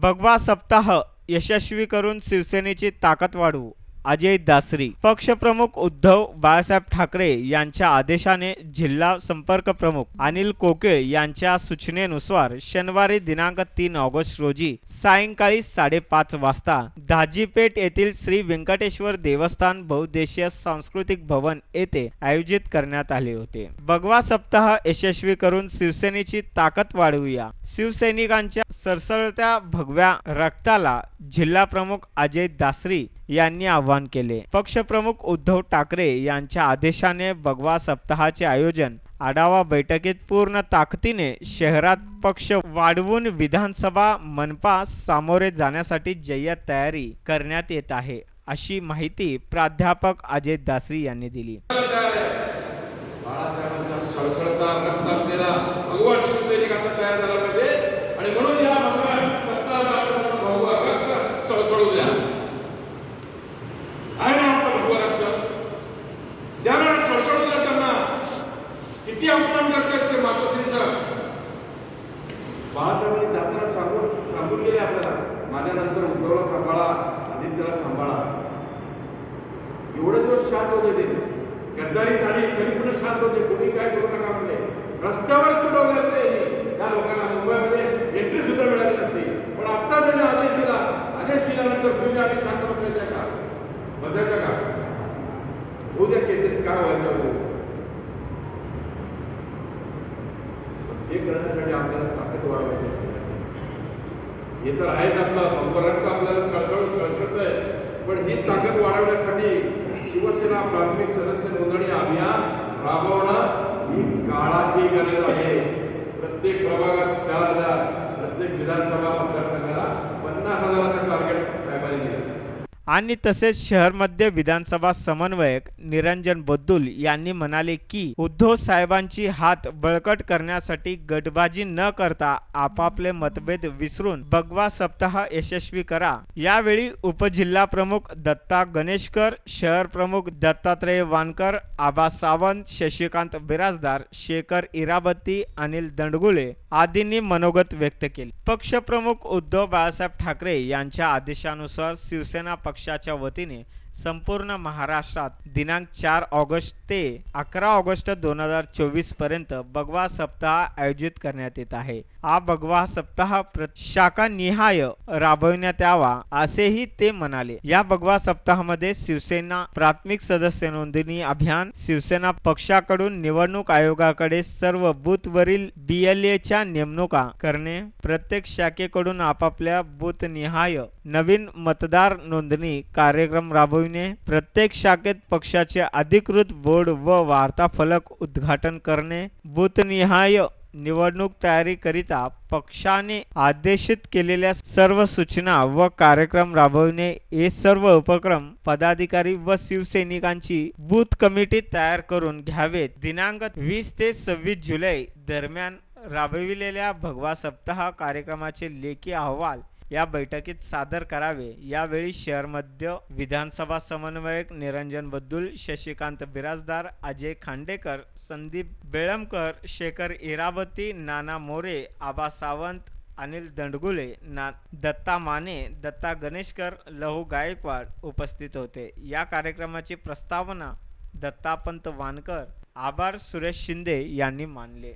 भगवा सप्ताह यशस्वी करून शिवसेनेची ताकद वाढवू. अजय दासरी. पक्षप्रमुख उद्धव बाळासाहेब ठाकरे यांच्या आदेशाने जिल्हा संपर्क प्रमुख अनिल कोकिळ यांच्या सूचनेनुसार शनिवारी दिनांक तीन ऑगस्ट रोजी सायंकाळी साडेपाच वाजता दाजीपेठ येथील श्री व्यंकटेश्वर देवस्थान बहुद्देशीय सांस्कृतिक भवन येथे आयोजित करण्यात आले होते. भगवा सप्ताह यशस्वी करून शिवसेनेची ताकद वाढवूया. शिवसैनिकांच्या सरसळत्या भगव्या रक्ताला जिल्हा प्रमुख अजय दासरी यांनी आवाहन केले. पक्षप्रमुख उद्धव ठाकरे यांच्या आदेशाने भगवा सप्ताहाचे आयोजन आढावा बैठकीत पूर्ण ताकदीने शहरात पक्ष वाढवून विधानसभा मनपा सामोरे जाण्यासाठी जय्यत तयारी करण्यात येत आहे अशी माहिती प्राध्यापक अजय दासरी यांनी दिली. बाळासाहेबांचा सळसळता रक्त असलेला भगवान शिवसैनिक आता तयार झाला पाहिजे आणि म्हणून या भगवा सत्ताला आपण भगवा रक्त सळसळू द्या आहे ना आपलं भगवा रक्त त्यांना सळसळू द्या त्यांना किती अपमान करतात ते मातोश्रीचं? बाळासाहेबांनी जाताना सांगून सांगून गेले आपल्याला. माझ्यानंतर उद्धवला सांभाळा आदित्यला सांभाळा. एवढे दिवस शांत होते ते. गद्दारी झाली तरी पण शांत होते. कोणी काय करू नका म्हणजे रस्त्यावर तुडवले असते त्या लोकांना मुंबईमध्ये एंट्री सुद्धा मिळाली नसती. पण आता त्यांनी आदेश दिला. आदेश दिल्यानंतर तुम्ही आम्ही शांत बसायचं का? बसायचं का? होऊ द्या केसेस काय व्हायचं हे करण्यासाठी आपल्याला ताकद वाढवायची असते. हे तर आहेच आपला पंपरंग आपल्याला चळचळ चळचळत आहे. पण ही ताकद वाढवण्यासाठी शिवसेना प्राथमिक सदस्य नोंदणी अभियान राबवणं ही काळाची गरज आहे. प्रत्येक प्रभागात चार हजार प्रत्येक विधानसभा मतदारसंघाला पन्नास हजाराचं टार्गेट साहेबांनी दिलं आणि तसेच शहरमध्ये विधानसभा समन्वयक निरंजन बद्दुल यांनी म्हणाले की उद्धव साहेबांची हात बळकट करण्यासाठी गटबाजी न करता आपापले मतभेद विसरून भगवा सप्ताह यशस्वी करा. यावेळी उपजिल्हा प्रमुख दत्ता गणेशकर शहर प्रमुख दत्तात्रय वानकर आबा सावंत शशिकांत बिराजदार शेखर इराबत्ती अनिल दंडगुळे आदींनी मनोगत व्यक्त केले. पक्षप्रमुख उद्धव बाळासाहेब ठाकरे यांच्या आदेशानुसार शिवसेना पक्ष पक्षाच्या वतीने संपूर्ण महाराष्ट्रात दिनांक चार ऑगस्ट ते अकरा ऑगस्ट दोन हजार चोवीसपर्यंत भगवा सप्ताह आयोजित करण्यात येत आहे. हा भगवा सप्ताह शाखा निहाय राबविण्यात यावा असेही ते म्हणाले. या भगवा सप्ताहामध्ये शिवसेना प्राथमिक सदस्य नोंदणी अभियान शिवसेना पक्षाकडून निवडणूक आयोगाकडे सर्व बूथवरील बीएलएच्या नेमणुका करणे प्रत्येक शाखेकडून आपापल्या बूथ निहाय नवीन मतदार नोंदणी कार्यक्रम राबविणे प्रत्येक शाखेत पक्षाचे अधिकृत बोर्ड व वार्ताफलक उद्घाटन करणे बूथनिहाय निवडणूक तयारीकरिता पक्षाने आदेशित केलेल्या सर्व सूचना व कार्यक्रम राबविणे हे सर्व उपक्रम पदाधिकारी व शिवसैनिकांची बूथ कमिटी तयार करून घ्यावेत दिनांक वीस ते सव्वीस जुलै दरम्यान राबविलेल्या भगवा सप्ताह कार्यक्रमाचे लेखी अहवाल या बैठकीत सादर करावे. यावेळी शहर मध्य विधानसभा समन्वयक निरंजन बद्दुल शशिकांत बिराजदार अजय खांडेकर संदीप बेळमकर शेखर इरावती नाना मोरे आबा सावंत अनिल दंडगुले ना दत्ता माने दत्ता गणेशकर लहू गायकवाड उपस्थित होते. या कार्यक्रमाची प्रस्तावना दत्तापंत वानकर आभार सुरेश शिंदे यांनी मानले.